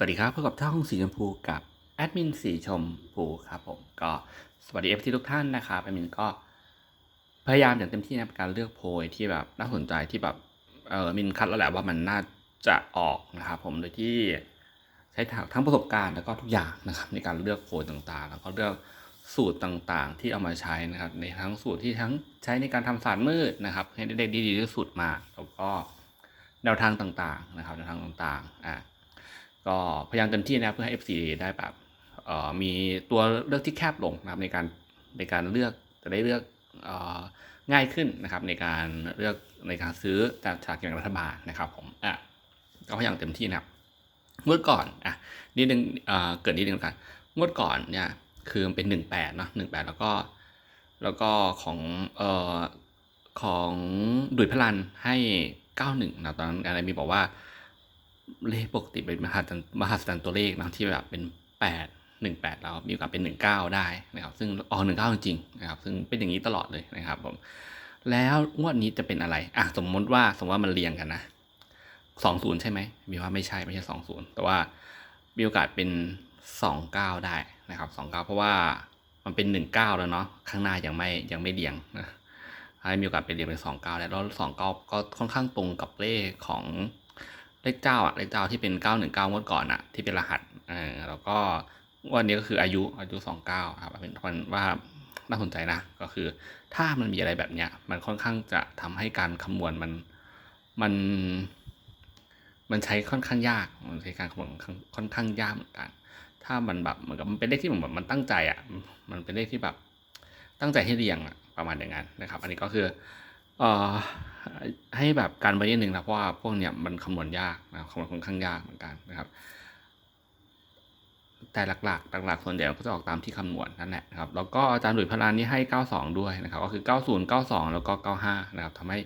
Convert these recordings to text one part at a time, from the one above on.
สวัสดีครับพบกับช่องสีชมพูกับแอดมินสีชมพูครับผมก็สวัสดีเอฟทีทุกท่านนะครับแอดมินก็พยายามอย่างเต็มที่ในการเลือกโพยที่แบบน่าสนใจที่แบบเออมินคัดแล้วแหละว่ามันน่าจะออกนะครับผมโดยที่ใช้ทั้งประสบการณ์แล้วก็ทุกอย่างนะครับในการเลือกโพยต่างๆ แล้วก็เลือกสูตรต่างๆ ที่เอามาใช้นะครับ ในทั้งสูตรที่ทั้งใช้ในการทำศาสตร์มืดนะครับ ให้ได้ดีที่สุดมาแล้วก็แนวทางต่างๆนะครับแนวทางต่างๆอ่า ก็พยายามเต็มที่นะครับเพื่อให้ FC ได้แบบมีตัวเลือกที่แคบลงนะครับในการในการเลือกจะได้เลือกออง่ายขึ้นนะครับในการเลือกในการซื้อจากฉลากกินแบ่งรัฐบาลนะครับผมอะก็พยายามเต็มที่นะครับงวดก่อนอะนิดนึงเอ่อเกิดนิดนึงกันงวดก่อนเนี่ยคือมันเป็นหนึ่งแปดเนาะหนึ่งแปดแล้วก็แล้วก็ของเอ่อของดุยพลันให้เก้าหนึ่งนะตอนนั้นอะไรมีบอกว่า เลขปกติเป็นมหัศจรรย์มหัศจรรย์ตัวเลขนะที่แบบเป็นแปดหนึ่งแปดแล้วมีโอกาสเป็นหนึ่งเก้าได้นะครับ ซึ่งออกหนึ่งเก้าจริงๆนะครับ ซึ่งเป็นอย่างนี้ตลอดเลยนะครับผมแล้วงวดนี้จะเป็นอะไรอะสมมติว่าสมมติว่ามันเรียงกันนะสองศูนย์ใช่ไหมมีว่าไม่ใช่ไม่ใช่สองศูนย์แต่ว่ามีโอกาสเป็นสองเก้าได้นะครับสองเก้าเพราะว่ามันเป็นหนึ่งเก้าแล้วเนาะข้างหน้ายังไม่ยังไม่เรียงนะให้มีโอกาสเป็นเรียงเป็นสองเก้าแล้วแล้วสองเก้าก็ค่อนข้างตรงกับเลขของ เลขเจ้าอะเลขเจ้าที่เป็นเก้าหนึ่งเก้างวดก่อนอะที่เป็นรหัสเออแล้วก็วันนี้ก็คืออายุอายุสองเก้าครับเป็นคนว่าน่าสนใจนะก็คือถ้ามันมีอะไรแบบเนี้ยมันค่อนข้างจะทำให้การคำนวณมันมัน มันใช้ค่อนข้างยากมันใช้การคำนวณค่อนค่อนข้างยากเหมือนกัน ถ้ามันแบบเหมือนกับมันเป็นเลขที่เหมือนแบบมันตั้งใจอะมันเป็นเลขที่แบบตั้งใจให้เรียงอะประมาณอย่างนั้นนะครับ อันนี้ก็คือ ให้แบบการไว้นิดนึงนะเพราะว่าพวกเนี้ยมันคำนวณยากนะคำนวณค่อนข้างยากเหมือนกันนะครับ แต่หลักๆหลักๆส่วนใหญ่ก็จะออกตามที่คำนวณนั่นแหละนะครับแล้วก็อาจารย์หลุยพลานนี่ให้ 92 ด้วยนะครับ ก็คือ 90 92 แล้วก็ 95 นะครับทำให้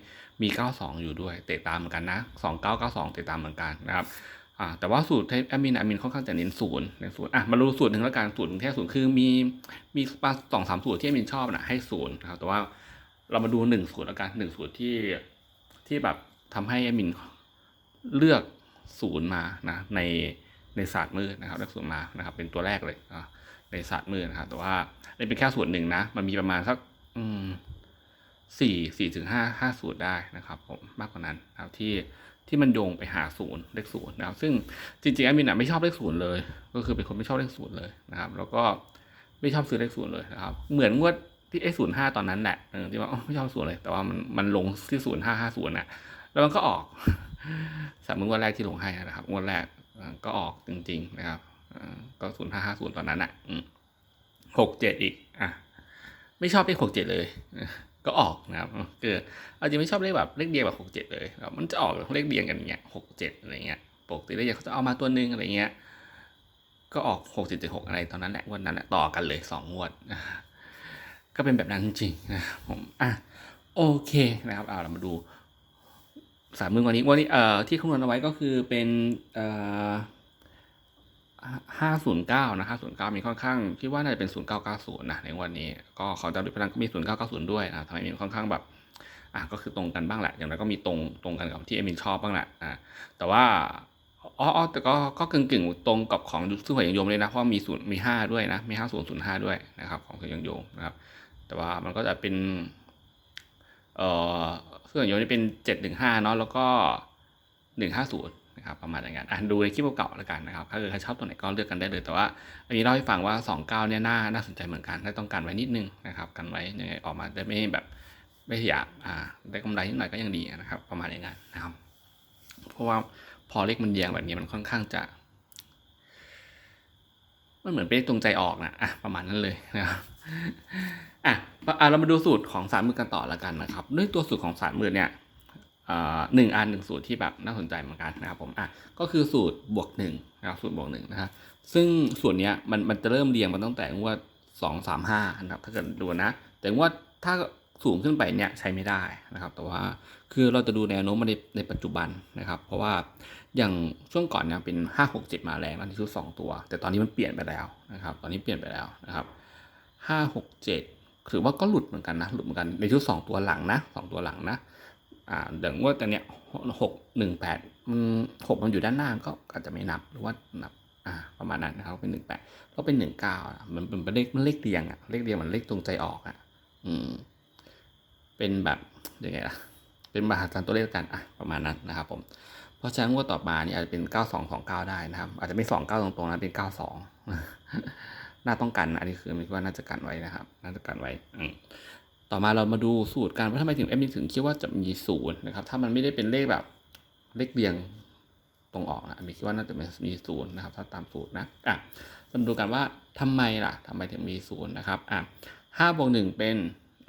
มี 92 อยู่ด้วยเตะตามเหมือนกันนะ 2992 เตะตามเหมือนกันนะครับอ่าแต่ว่าสูตรที่แอดมินแอดมินค่อนข้างจะเน้นศูนย์ในศูนย์อะมาดูสูตรหนึ่งแล้วกันสูตรแค่ศูนย์คือมีมีสองสามสูตรที่แอดมินชอบนะให้ศูนย์นะครับแต่ว่า เรามาดูหนึ่งสูตรแล้วกันหนึ่งสูตรที่ที่แบบทำให้แอมินเลือกศูนย์มานะในในศาสตร์มืดนะครับเลือกศูนย์มานะครับ เป็นตัวแรกเลยในศาสตร์มืดนะครับแต่ว่านี่เป็นแค่สูตรหนึ่งนะ มันมีประมาณสักสี่สี่ถึงห้าห้าสูตรได้นะครับผมมากกว่านั้นนะครับที่ที่มันโยงไปหาศูนย์เลขศูนย์นะครับ ซึ่งจริงๆแอดมินอะไม่ชอบเลขศูนย์เลย ก็คือเป็นคนไม่ชอบเลขศูนย์เลยนะครับ แล้วก็ไม่ชอบซื้อเลขศูนย์เลยนะครับ เหมือนงวด ที่ไอ้ศูนย์ห้าตอนนั้นแหละเออที่ว่าอ๋อไม่ชอบศูนย์เลย แต่ว่ามันมันลงที่ศูนย์ห้าห้าศูนย์น่ะ แล้วมันก็ออกสามงวดแรกที่ลงให้นะครับงวดแรกก็ออกจริง ๆ นะครับก็ศูนย์ห้าห้าศูนย์ตอนนั้นอะหกเจ็ดอีกอะไม่ชอบเลขหกเจ็ดเลยก็ออกนะครับเกิดเอาจริงไม่ชอบเลขแบบเลขเดียวแบบหกเจ็ดเลยแล้วมันจะออกเลขเดียงกันอย่างเงี้ยหกเจ็ดอะไรเงี้ยปกติเลขเดียวเขาจะเอามาตัวหนึงอะไรเงี้ยก็ออกหกเจ็ดเจ็ดหกอะไรตอนนั้นแหละวันนั้นแหละต่อกันเลยสองงวด ก็เป็นแบบนั้นจริงนะครับผมอะโอเคนะครับเอาเรามาดูสามมือวันนี้วันนี้เอ่อที่คำนวณเอาไว้ก็คือเป็นเอ่อห้าศูนย์เก้านะห้าศูนย์เก้ามีค่อนข้างคิดว่าน่าจะเป็นศูนย์เก้าเก้าศูนย์นะในวันนี้ ก็ของจารย์พลังก็มีศูนย์เก้าเก้าศูนย์ด้วยนะทำให้มีค่อนข้างแบบอะก็คือตรงกันบ้างแหละ อย่างไรก็มีตรงตรงกันกับที่เอมินชอบบ้างแหละอะแต่ว่าอ๋ออ๋อแต่ก็ก็กึ่งกึ่งตรงกับของซึ่งหวยยังโยมเลยนะเพราะมีศูนย์มีห้าด้วยนะมีห้าศูนย์ศูนย์ห้าด้วยนะครับของซึ่งยังโยมนะครับ แต่ว่ามันก็จะเป็นเอ่อเครื่องยนต์นี่เป็นเจ็ดหนึ่งห้าเนาะแล้วก็หนึ่งห้าศูนย์นะครับประมาณอย่างนั้นอะดูในคลิปเก่าๆแล้วกันนะครับถ้าเกิดใครชอบตัวไหนก็เลือกกันได้เลย แต่ว่าอันนี้เล่าให้ฟังว่าสองเก้าเนี่ยน่าน่าสนใจเหมือนกันถ้าต้องการไว้นิดนึงนะครับกันไว้ยังไงออกมาได้ไม่แบบไม่อยากอ่าได้กำไรนิดหน่อยก็ยังดีนะครับ ประมาณอย่างนั้นนะครับเพราะว่าพอเลขมันเรียงแบบนี้มันค่อนข้างจะมันเหมือนเป็นตรงใจออกนะอะประมาณนั้นเลยนะครับ อะเรามาดูสูตรของสารมือกันต่อล้วกันนะครับ ด้วยตัวสูตรของสารมือเนี่ยหนึ่งอันหนึ่งสูตรที่แบบน่าสนใจเหมือนกันนะครับผมอะก็คือสูตรบวกหนึ่งนะครับสูตรบวกหนึ่งนะครับซึ่งส่วนเนี้ยมันมันจะเริ่มเรียงมาตั้งแต่งวดสองสามห้านะครับถ้าเกิดดูนะ แต่งวดถ้าสูงขึ้นไปเนี่ยใช้ไม่ได้นะครับ แต่ว่าคือเราจะดูแนวโน้มมาในในปัจจุบันนะครับ เพราะว่าอย่างช่วงก่อนเนี่ยเป็นห้าหกเจ็ดมาแรงแล้วที่ชุดสองตัว แต่ตอนนี้มันเปลี่ยนไปแล้วนะครับ ตอนนี้เปลี่ยนไปแล้วนะครับห้าหกเจ็ด ถือว่าก็หลุดเหมือนกันนะหลุดเหมือนกันในชุดสองตัวหลังนะสองตัวหลังนะอ่าเดี๋ยวว่าแต่เนี้ยหกหนึ่งแปดมันหกมันอยู่ด้านหน้าก็อาจจะไม่นับหรือว่านับอ่าประมาณนั้นนะครับเป็นหนึ่งแปดก็เป็นหนึ่งเก้ามันเป็นเลขมันเลขเรียงอะเลขเรียงมันเลขตรงใจออกอะอืมเป็นแบบยังไงล่ะเป็นมหาศาลตัวเลขกันอะประมาณนั้นนะครับผมเพราะฉะนั้นงวดต่อมานี่อาจจะเป็นเก้าสองสองเก้าได้นะครับ อาจจะไม่สองเก้าตรงๆนะเป็นเก้าสอง น่าต้องกันอันนี้คือมินว่าน่าจะกันไว้นะครับ น่าจะกันไว้ต่อมาเรามาดูสูตรการว่าทำไมถึงเอ็มถึงคิดว่าจะมีศูนย์นะครับ ถ้ามันไม่ได้เป็นเลขแบบเลขเรียงตรงออกนะมินคิดว่าน่าจะมีศูนย์นะครับ ถ้าตามสูตรนะอะเรามาดูกันว่าทำไมล่ะทำไมถึงมีศูนย์นะครับอะห้าบวกหนึ่งเป็น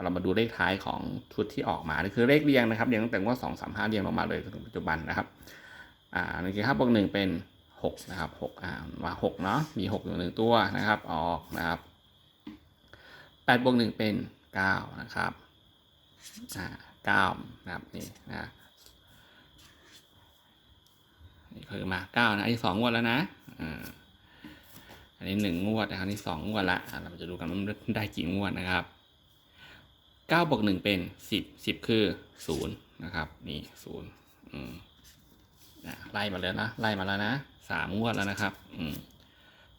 เรามาดูเลขท้ายของชุดที่ออกมานี่คือเลขเรียงนะครับเรียงตั้งแต่ว่าสองสามห้าเรียงลงมาเลยจนถึงปัจจุบันนะครับอ่านี่คือห้าบวกหนึ่งเป็น หกนะครับหกอ่ามาหกเนาะมีหกอยู่หนึ่งตัวนะครับ ออกนะครับแปดบวกหนึ่งเป็นเก้านะครับอ่าเก้านะครับนี่นะนี่คือมาเก้านะอันนี้สองงวดแล้วนะอ่าอันนี้หนึ่งงวดนะครับอันนี้สองงวดละเราจะดูกันว่ามันได้กี่งวดนะครับเก้าบวกหนึ่งเป็นสิบสิบคือศูนย์นะครับ นี่ศูนย์อืมไล่มาแล้วนะ ไล่มาแล้วนะ สามงวดแล้วนะครับอืม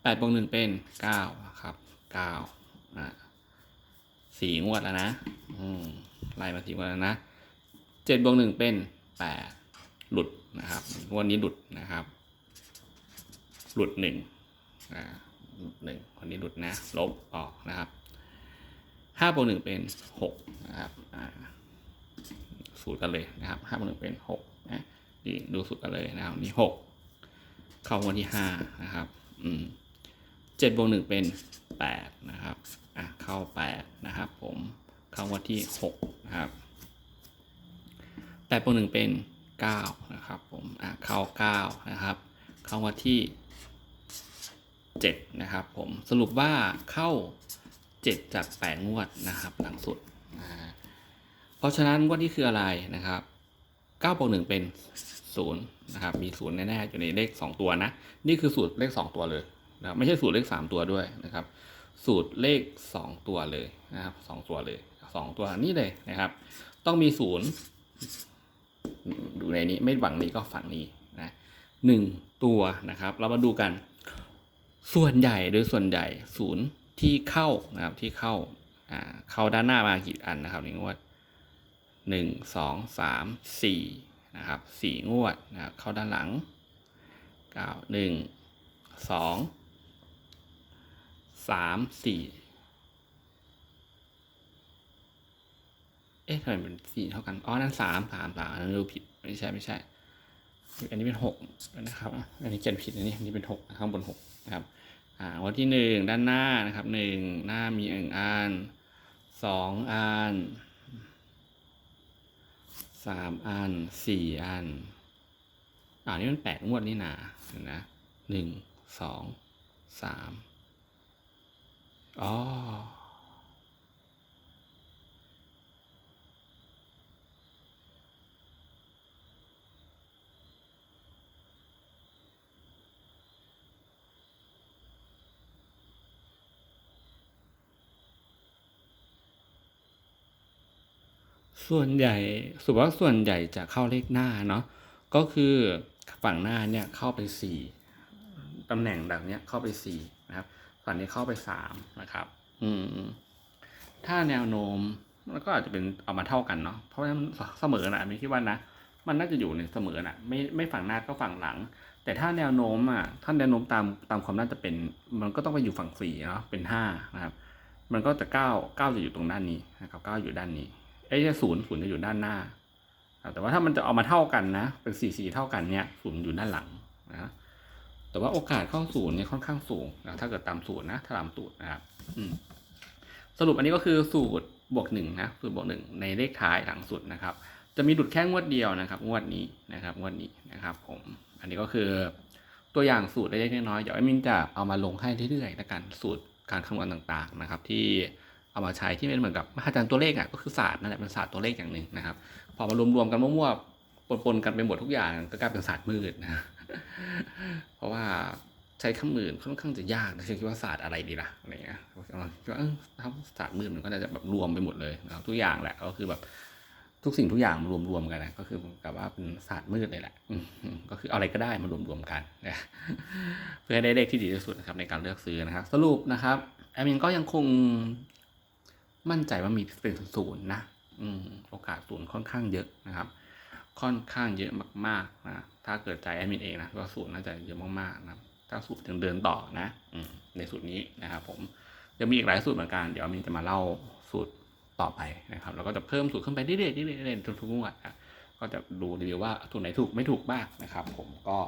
แปดบวกหนึ่งเป็นเก้าครับเก้าอะสี่งวดแล้วนะอืมไล่มาสี่งวดแล้วนะเจ็ดบวกหนึ่งเป็นแปดหลุดนะครับงวดนี้หลุดนะครับ หลุดหนึ่งอ่าหนึ่งคนนี้หลุดนะ ลบออกนะครับห้าบวกหนึ่งเป็นหกนะครับอ่าสูตรกันเลยนะครับห้าบวกหนึ่งเป็นหกนะนี่ดูสุดกันเลยนะครับนี่หก เข้าวันที่ห้านะครับอืมเจ็ดบวกหนึ่งเป็นแปดนะครับอะเข้าแปดนะครับ ผมเข้าวันที่หกนะครับแปดบวกหนึ่งเป็นเก้านะครับ ผมอะเข้าเก้านะครับเข้าวันที่เจ็ดนะครับผมสรุปว่าเข้าเจ็ดจากแปดงวดนะครับ หลังสุด เพราะฉะนั้นงวดนี้คืออะไรนะครับ9บวก1เป็น 0นะครับ มี0แน่ๆอยู่ในเลข 2 ตัวนะ นี่คือสูตรเลข 2 ตัวเลยนะครับไม่ใช่สูตรเลข 3 ตัวด้วยนะครับ สูตรเลข 2 ตัวเลยนะครับ2ตัวเลย 2 ตัวนี้เลยนะครับ ต้องมี0ดูในนี้ไม่ฝั่งนี้ก็ฝั่งนี้นะหนึ่งตัวนะครับ เรามาดูกัน ส่วนใหญ่โดยส่วนใหญ่ศูนย์ที่เข้านะครับที่เข้าอ่าเข้าด้านหน้ามากี่อันนะครับในงวดหนึ่งสองสามสี่ นะครับสี่งวดนะครับเข้าด้านหลังเก้าหนึ่งสองสามสี่เอ๊ะทำไมมันสี่เท่ากันอ๋อนั่นสามสามสามนนั้นดูผิดไม่ใช่ไม่ใช่ อันนี้เป็นหกนะครับ อันนี้เขียนผิดอันนี้อันนี้เป็นหกข้างบนหกนะครับอ่าวันที่หนึ่งด้านหน้านะครับหนึ่งหน้ามีหนึ่งอันสองอัน สามอันสี่อันอ่านี่มันแปดงวดนี่นาเห็นนะหนึ่งสองสามอ๋อ ส่วนใหญ่สุว่าส่วนใหญ่จะเข้าเลขหน้าเนาะก็คือฝั่งหน้าเนี่ยเข้าไปสี่ตำแหน่งแบบเนี้ยเข้าไปสี่นะครับฝั่งนี้เข้าไปสามนะครับ อืมถ้าแนวโน้มมันก็อาจจะเป็นเอามาเท่ากันเนาะเพราะฉะนั้นเสมอนะไม่คิดว่านะมันน่าจะอยู่ในเสมอนะไม่ไม่ฝั่งหน้าก็ฝั่งหลัง แต่ถ้าแนวโน้มอะถ้าแนวโน้มตามตามความน่าจะเป็น มันก็ต้องไปอยู่ฝั่งสี่เนาะเป็นห้านะครับ มันก็จะเก้าเก้าจะอยู่ตรงด้านนี้นะครับเก้าอยู่ด้านนี้ ไอ้ศูนย์ศูนย์จะอยู่ด้านหน้า แต่ว่าถ้ามันจะเอามาเท่ากันนะ เป็นสี่สี่เท่ากันเนี่ยศูนย์อยู่ด้านหลังนะแต่ว่าโอกาสเข้าศูนย์เนี่ยค่อนข้างสูงนะถ้าเกิดตามสูตรนะถ้าตามสูตรนะครับสรุปอันนี้ก็คือสูตรบวกหนึ่งนะสูตรบวกหนึ่งในเลขท้ายหลังสุดนะครับ จะมีดุดแค่งวดเดียวนะครับ งวดนี้นะครับ งวดนี้นะครับผม อันนี้ก็คือตัวอย่างสูตรเล็กๆน้อยๆเดี๋ยวไอ้มินจะเอามาลงให้เรื่อยๆแล้วกันสูตรการคำนวณต่างๆนะครับ ที่ เอามาใช้ที่เป็นเหมือนกับมหาจารย์ตัวเลขอะก็คือศาสตร์นั่นแหละเป็นศาสตร์ตัวเลขอย่างหนึ่งนะครับ พอมารวมๆกันมั่วๆปนๆกันไปหมดทุกอย่างก็กลายเป็นศาสตร์มืดนะเพราะว่าใช้คำอื่นค่อนข้างจะยากนะฉันคิดว่าศาสตร์อะไรดีล่ะอะไรเงี้ยคิดว่าเออถ้าศาสตร์มืดมันก็จะแบบรวมไปหมดเลยนะครับทุกอย่างแหละก็คือแบบทุกสิ่งทุกอย่างมารวมๆกันนะก็คือกับว่าเป็นศาสตร์มืดเลยแหละก็คืออะไรก็ได้มารวมๆกันนะเพื่อให้ได้เลขที่ดีที่สุดนะครับในการเลือกซื้อนะครับ สรุปนะครับแอมินก็ยังคง มั่นใจว่ามีเป็นศูนย์นะอืมโอกาสศูนย์ค่อนข้างเยอะนะครับ ค่อนข้างเยอะมากๆนะถ้าเกิดใจแอดมินเองนะก็สูตรน่าจะเยอะมากๆนะถ้าสูตรยังเดินต่อนะอืมในสูตรนี้นะครับ ผมยังมีอีกหลายสูตรเหมือนกันเดี๋ยวมินจะมาเล่าสูตรต่อไปนะครับแล้วก็จะเพิ่มสูตรขึ้นไปเรื่อยๆเรื่อยๆเรื่อยๆทุกๆงวดนะก็จะดูรีวิวว่าสูตรไหนถูกไม่ถูกบ้างนะครับ ผมก็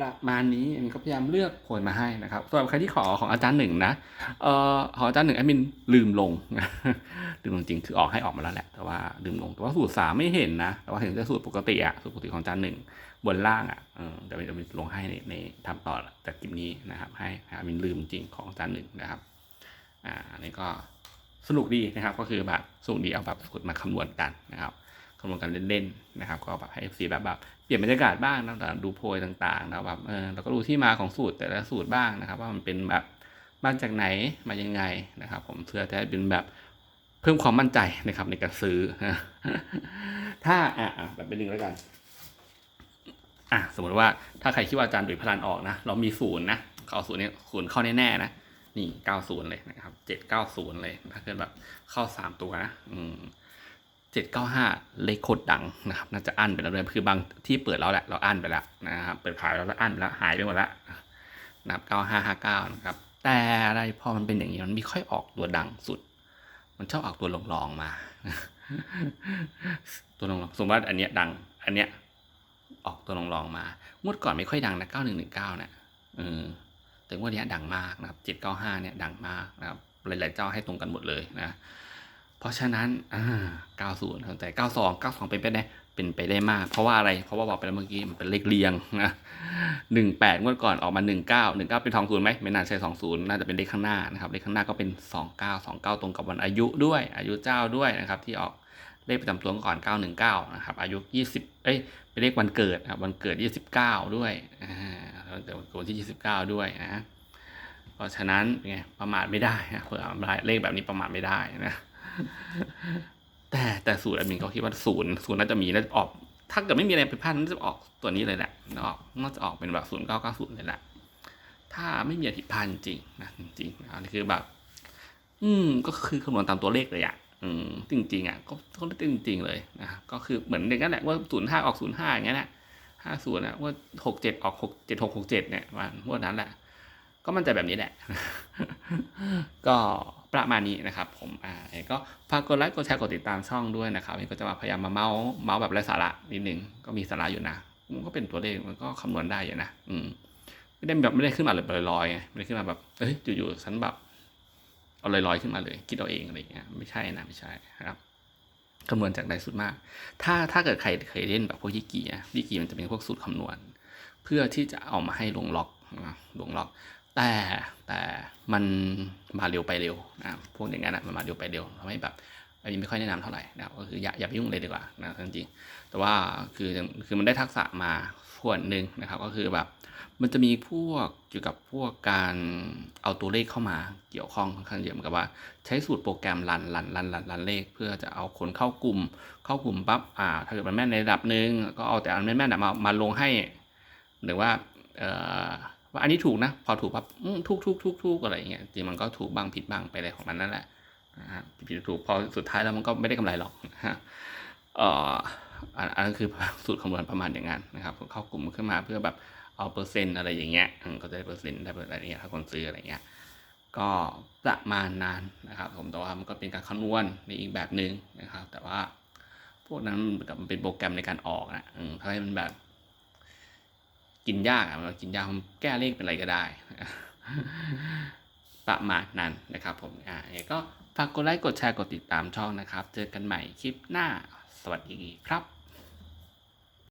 ประมาณนี้แอดมินก็พยายามเลือกโพยมาให้นะครับสำหรับใครที่ขอของอาจารย์หนึ่งนะเอ่อของอาจารย์หนึ่งแอดมินลืมลงลืมลงจริงคือออกให้ออกมาแล้วแหละแต่ว่าลืมลงแต่ว่าสูตรสามไม่เห็นนะแต่ว่าเห็นแต่สูตรปกติอะสูตรปกติของอาจารย์หนึ่งบนล่างอะเออเดี๋ยวจะมีลงให้ในในทำต่อจากคลิปนี้นะครับ ให้แอดมินลืมจริงของอาจารย์หนึ่งนะครับอ่าอันนี้ก็สนุกดีนะครับก็คือแบบสนุกดีเอาแบบสูตรมาคำนวณกันนะครับ คำนวณกันเล่นๆนะครับ ก็แบบให้ FC แบบแบบเปลี่ยนบรรยากาศบ้างนะต่ดูโพยต่างๆนะแบบเออเราก็ดูที่มาของสูตรแต่ละสูตรบ้างนะครับ ว่ามันเป็นแบบมาจากไหนมายังไงนะครับ ผมเพื่อจะให้เป็นแบบเพิ่มความมั่นใจนะครับ ในการซื้อ ถ้าอะแบบเป็นหนึ่งแล้วกันอะสมมติว่าถ้าใครคิดว่าอาจารย์ดุยพลันออกนะเรามีศูนย์นะเขาเอาศูนย์เนี่ยศูนย์เข้าแน่ๆนะนี่เก้าศูนย์เลยนะครับเจ็ดเก้าศูนย์เลยถ้าเกิดแบบเข้าสามตัวนะอืม เจ็ดเก้าห้าเลขโคตรดังนะครับ น่าจะอั้นไปแล้วเลยคือบางที่เปิดแล้วแหละ เราอั้นไปแล้วนะครับ เปิดขายแล้วแล้วอั้นไปแล้วหายไปหมดแล้วนะครับเก้าห้าห้าเก้านะครับ แต่อะไรพอมันเป็นอย่างนี้มันไม่ค่อยออกตัวดังสุด มันชอบออกตัวรองๆมา ตัวรองๆสมมติว่าอันเนี้ยดัง อันเนี้ยออกตัวรองๆมา งวดก่อนไม่ค่อยดังนะเก้าหนึ่งหนึ่งเก้าเนี่ยเออแต่งวดเนี้ยดังมากนะครับเจ็ดเก้าห้าเนี่ยดังมากนะครับ หลายๆเจ้าให้ตรงกันหมดเลยนะ เพราะฉะนั้นอ่า90แต่92 92 เป็นไปได้เป็นไปได้มาก เพราะว่าอะไร เพราะว่าบอกไปแล้วเมื่อกี้มันเป็นเลขเรียงนะ18งวดก่อนออกมา 19 19 เป็น20ไหมไม่น่าใช่20 น่าจะเป็นเลขข้างหน้านะครับเลขข้างหน้าก็เป็น 29 29 ตรงกับวันอายุด้วย อายุเจ้าด้วยนะครับที่ออกเลขประจำตัวก่อน 919 นะครับ อายุ 20 เอ้ย เป็นเลขวันเกิดครับ วันเกิด 29 ด้วย อ่าแล้วเกิดวันที่ 29 ด้วยนะ เพราะฉะนั้นเป็นไงประมาทไม่ได้นะเผื่อเลขแบบนี้ประมาทไม่ได้นะ แต่แต่สูตรแอดมินก็คิดว่าศูนย์ศูนย์น่าจะมีน่าจะออก ถ้าเกิดไม่มีอะไรผิดพลาดน่าจะออกตัวนี้เลยแหละน่ออกน่าจะออกเป็นแบบศูนย์เก้าเก้าศูนย์เลยแหละถ้าไม่มีอะไรผิดพลาดจริงนะจริงๆอันนี้คือแบบ อืมก็คือคำนวณตามตัวเลขเลยอะอืมจริงๆอะก็ก็จริง ๆ เลยนะก็คือเหมือนอย่างนั้นแหละว่าศูนย์ห้าออกศูนย์ห้าอย่างเงี้ยแหละห้าศูนย์อะว่าหกเจ็ดออกหกเจ็ดหกหกเจ็ดเนี่ยวันพวกนั้นแหละ ก็มันใจแบบนี้แหละ ก็ประมาณนี้นะครับ ผมอ่าก็ฝากกดไลค์กดแชร์กดติดตามช่องด้วยนะครับเองก็จะมาพยายามมาเมาส์เมาส์แบบไร้สาระนิดนึงก็มีสาระอยู่นะมันก็เป็นตัวเลขมันก็คำนวณได้อยู่นะอืมไม่ได้แบบไม่ได้ขึ้นมาเลยลอยๆไงไม่ได้ขึ้นมาแบบเอ้ยอยู่ๆฉันแบบเอาลอยๆขึ้นมาเลย คิดเอาเองอะไรเงี้ยไม่ใช่นะไม่ใช่นะครับคำนวณจากใดสุดมาก ถ้าถ้าเกิดใครเคยเล่นแบบพวกยิกีอะยิกีมันจะเป็นพวกสูตรคำนวณ เพื่อที่จะเอามาให้ลงล็อกนะลงล็อก แต่แต่มันมาเร็วไปเร็วนะพวกอย่างนั้นนะมันมาเร็วไปเร็วทำให้แบบอันนี้ไม่ค่อยแนะนำเท่าไหร่นะครับก็คืออย่าอย่าไปยุ่งเลยดีกว่านะจริงๆแต่ว่าคือคือมันได้ทักษะมาส่วนหนึ่งนะครับ ก็คือแบบมันจะมีพวกเกี่ยวกับพวกการเอาตัวเลขเข้ามาเกี่ยวข้องค่อนข้างเยอะเหมือนกับว่า ใช้สูตรโปรแกรมรันรันรันรันรันเลข เพื่อจะเอาคนเข้ากลุ่ม เข้ากลุ่มปั๊บอ่า ถ้าเกิดมันแม่นในระดับหนึ่งก็เอาแต่อันแม่นๆมามาลงให้ หรือว่าเอ่อ ว่าอันนี้ถูกนะ พอถูกปั๊บอืมถูกถูกถูกถูกอะไรอย่างเงี้ยจริงมันก็ถูกบ้างผิดบ้างไปอะไรของมันนั่นแหละนะฮะผิดถูกพอสุดท้ายแล้วมันก็ไม่ได้กำไรหรอกนะฮะเอ่ออันนั้นคือสูตรคำนวณประมาณอย่างนั้นนะครับเข้ากลุ่มขึ้นมาเพื่อแบบเอาเปอร์เซ็นต์อะไรอย่างเงี้ยอืมก็จะได้เปอร์เซ็นต์ได้เปอร์อะไรเงี้ยถ้าคนซื้ออะไรเงี้ยก็ประมาณนั้นนะครับผมแต่ว่ามันก็เป็นการคำนวณในอีกแบบหนึ่งนะครับ แต่ว่าพวกนั้นมันเป็นโปรแกรมในการออกนะอืมทำให้มันแบบ กินยากอะมันกินยากผมแก้เลขเป็นอะไรก็ได้ ประมาณนั้นนะครับผมอ่ายังไงก็ฝากกดไลค์กดแชร์กดติดตามช่องนะครับ เจอกันใหม่คลิปหน้า สวัสดีครับ